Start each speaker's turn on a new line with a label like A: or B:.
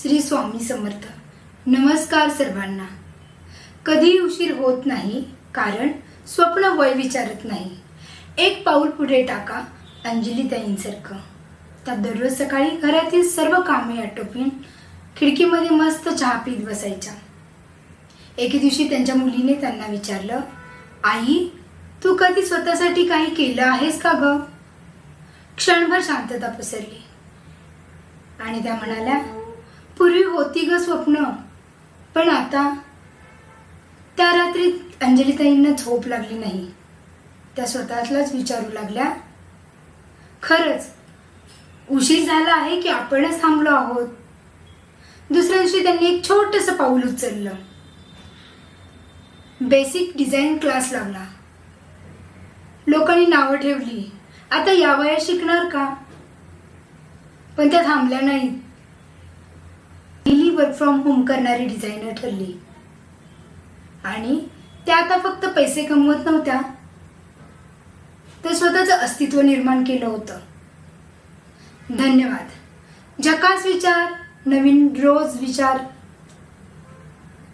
A: श्री स्वामी समर्थ. नमस्कार सर्वांना. कधी उशीर होत नाही कारण स्वप्न वय विचारत नाही. एक पाऊल पुढे टाका अंजली ताईंसारखं. त्या दररोज सकाळी घरातील सर्व कामे आटोपून खिडकीमध्ये मस्त चहा पीत बसायच्या. एके दिवशी त्यांच्या मुलीने त्यांना विचारलं आई तू कधी स्वतःसाठी काही केलं आहेस का ग? क्षणभर शांतता पसरली. आणि त्या म्हणाल्या पूर्वी होती ग स्वप्न. पण आता त्या रात्री अंजलीताईंना झोप लागली नाही. त्या स्वतःलाच विचारू लागल्या खरंच उशीर झाला आहे की आपणच थांबलो आहोत? दुसऱ्या दिवशी त्यांनी एक छोटस पाऊल उचललं. बेसिक डिझाईन क्लास लावला. लोकांनी नावं ठेवली आता या वयात शिकणार का? पण त्या थांबल्या नाहीत. वर्क फ्रॉम होम करणारी डिझायनर ठरली. आणि त्या आता फक्त पैसे कमवत नव्हत्या. तर स्वतःचं अस्तित्व निर्माण केलं होतं. धन्यवाद. जकास विचार नवीन रोज विचार